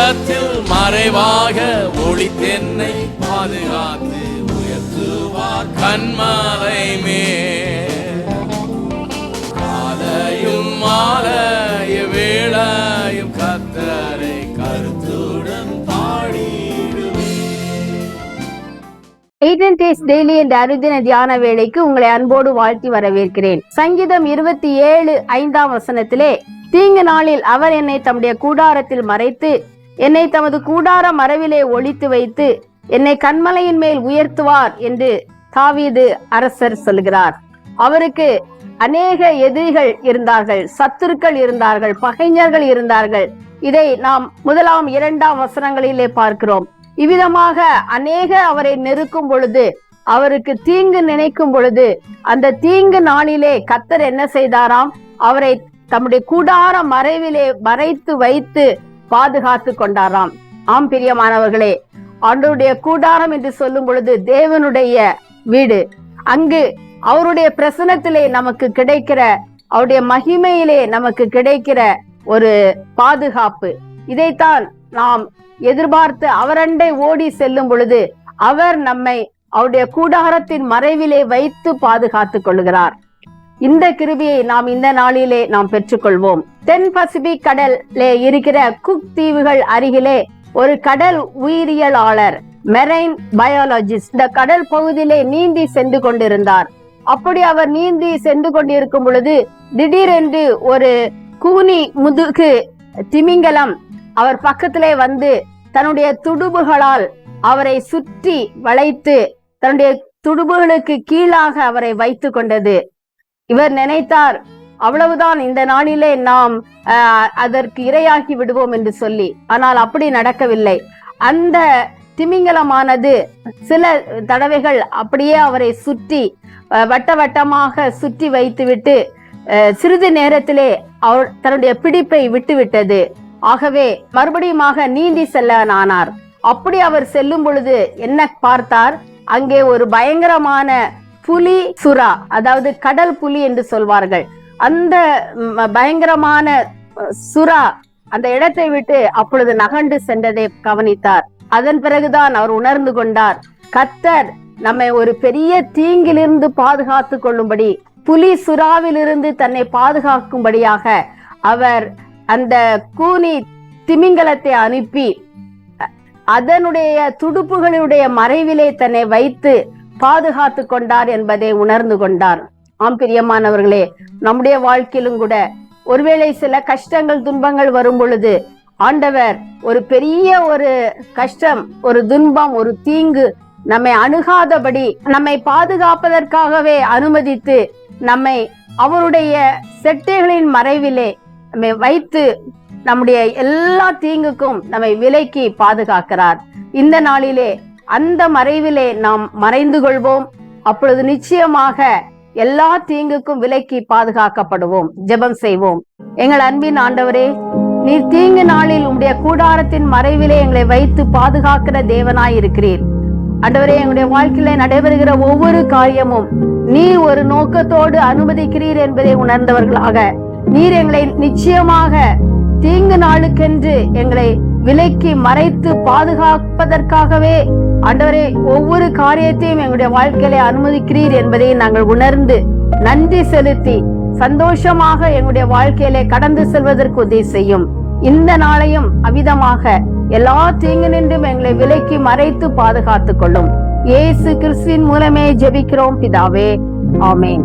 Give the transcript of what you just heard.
உன்னதத்தில் மறைவாக ஒளி தென்னை பாதுகாத்து உயர்த்துவார் கண்மலை மேலையும் மாலைய வேளையும் கத்தரை கருத்துடன் பாடிடுவே டேஸ் டெய்லி என்ற அனுதின தியான வேலைக்கு உங்களை அன்போடு வாழ்த்தி வரவேற்கிறேன். சங்கீதம் இருபத்தி ஏழு ஐந்தாம் வசனத்திலே தீங்கு நாளில் அவர் என்னை தம்முடைய கூடாரத்தில் மறைத்து என்னை தமது கூடார மரவிலே ஒழித்து வைத்து என்னை கண்மலையின் மேல் உயர்த்துவார் என்று தாவீது அரசர் சொல்கிறார். அவருக்கு அநேக எதிரிகள் இருந்தார்கள் சத்துருக்கள் இருந்தார்கள் பகைஞர்கள் இருந்தார்கள். இதை நாம் முதலாம் இரண்டாம் வசனங்களிலே பார்க்கிறோம். இவ்விதமாக அநேக அவரை நெருக்கும் பொழுது அவருக்கு தீங்கு நினைக்கும் பொழுது அந்த தீங்கு நாளிலே கத்தர் என்ன செய்தாராம்? அவரை தம்முடைய கூடார மறைவிலே மறைத்து வைத்து பாதுகாத்து கொண்டாராம். ஆம் பிரியமானவர்களே அவருடைய கூடாரம் என்று சொல்லும் பொழுது தேவனுடைய வீடு. அங்கு அவருடைய பிரசனத்திலே நமக்கு கிடைக்கிற அவருடைய மகிமையிலே நமக்கு கிடைக்கிற ஒரு பாதுகாப்பு. இதைத்தான் நாம் எதிர்பார்த்து அவரண்டை ஓடி செல்லும் பொழுது அவர் நம்மை அவருடைய கூடாரத்தின் மறைவிலே வைத்து பாதுகாத்துக் கொள்கிறார் இந்த கிருபியை நாம் இந்த நாளிலே நாம் பெற்றுக்கொள்வோம். தென் பசிபிக் கடலே இருக்கிற குக் தீவுகள் அருகிலே ஒரு கடல் உயிரியலாளர் மெரைன் பயாலஜிஸ்ட் இந்த கடல் பகுதியிலே நீந்தி சென்று கொண்டிருந்தார். அப்படி அவர் நீந்தி சென்று கொண்டிருக்கும் பொழுது திடீரென்று ஒரு கூனி முதுகு திமிங்கலம் அவர் பக்கத்திலே வந்து தன்னுடைய துடுபுகளால் அவரை சுற்றி வளைத்து தன்னுடைய துடுபுகளுக்கு கீழாக அவரை வைத்து கொண்டது. இவர் நினைத்தார் அவ்வளவுதான் இந்த நாளிலே நாம் அதற்கு இரையாகி விடுவோம் என்று சொல்லி. ஆனால் அப்படி நடக்கவில்லை. அந்த திமிங்கலமானது சில தடவைகள் அப்படியே அவரை சுற்றி வட்ட வட்டமாக சுற்றி வைத்துவிட்டு சிறிது நேரத்திலே அவர் தன்னுடைய பிடிப்பை விட்டுவிட்டது. ஆகவே மறுபடியுமாக நீந்தி செல்ல ஆனார் அப்படி அவர் செல்லும் பொழுது என்ன பார்த்தார்? அங்கே ஒரு பயங்கரமான புலி சுறா அதாவது கடல் புலி என்று சொல்வார்கள். அந்த பயங்கரமான சுறா அந்த இடத்தை விட்டு அப்பொழுது நகண்டு சென்றதை கவனித்தார். அதன் பிறகுதான் அவர் உணர்ந்து கொண்டார் கத்தர் நம்மை ஒரு பெரிய தீங்கிலிருந்து பாதுகாத்து கொள்ளும்படி புலி சுறாவிலிருந்து தன்னை பாதுகாக்கும்படியாக அவர் அந்த கூனி திமிங்கலத்தை அனுப்பி அதனுடைய துடுப்புகளுடைய மறைவிலே தன்னை வைத்து பாதுகாத்து கொண்டார் என்பதை உணர்ந்து கொண்டார். ஆம் பிரியமானவர்களே நம்முடைய வாழ்க்கையிலும் கூட ஒருவேளை சில கஷ்டங்கள் துன்பங்கள் வரும் பொழுது ஆண்டவர் ஒரு பெரிய ஒரு கஷ்டம் ஒரு துன்பம் ஒரு தீங்கு நம்மை அணுகாதபடி நம்மை பாதுகாப்பதற்காகவே அனுமதித்து நம்மை அவருடைய செட்டைகளின் மறைவிலே நம்மை வைத்து நம்முடைய எல்லா தீங்குக்கும் நம்மை விலைக்கு பாதுகாக்கிறார். இந்த நாளிலே அந்த மறைவிலே நாம் மறைந்து கொள்வோம். அப்பொழுது நிச்சயமாக எல்லா தீங்குக்கும் விலைக்கு பாதுகாக்கப்படுவோம். ஜெபம் செய்வோம். எங்கள் அன்பின் ஆண்டவரே நீர் தீங்கு நாளில் உங்களுடைய கூடாரத்தின் மறைவிலே எங்களை வைத்து பாதுகாக்கிற தேவனாய் இருக்கிறீர். ஆண்டவரே எங்களுடைய வாழ்க்கையில நடைபெறுகிற ஒவ்வொரு காரியமும் நீ ஒரு நோக்கத்தோடு அனுமதிக்கிறீர் என்பதை உணர்ந்தவர்களாக நீர் எங்களை நிச்சயமாக தீங்கு நாளுக்கென்று எங்களை விலைக்கு மறைத்து பாதுகாப்பதற்காகவே ஆண்டவரே ஒவ்வொரு காரியத்தையும் எங்களுடைய வாழ்க்கையில அனுமதிக்கிறீர் என்பதை நாங்கள் உணர்ந்து நன்றி செலுத்தி சந்தோஷமாக எங்களுடைய வாழ்க்கையில கடந்து செல்வதற்கு உதவி செய்யும். இந்த நாளையும் அவிதமாக எல்லா தீங்கு நின்றும் எங்களை விலக்கி மறைத்து பாதுகாத்துக் கொள்ளும். ஏசு கிறிஸ்துவின் மூலமே ஜெபிக்கிறோம் பிதாவே. ஆமேன்.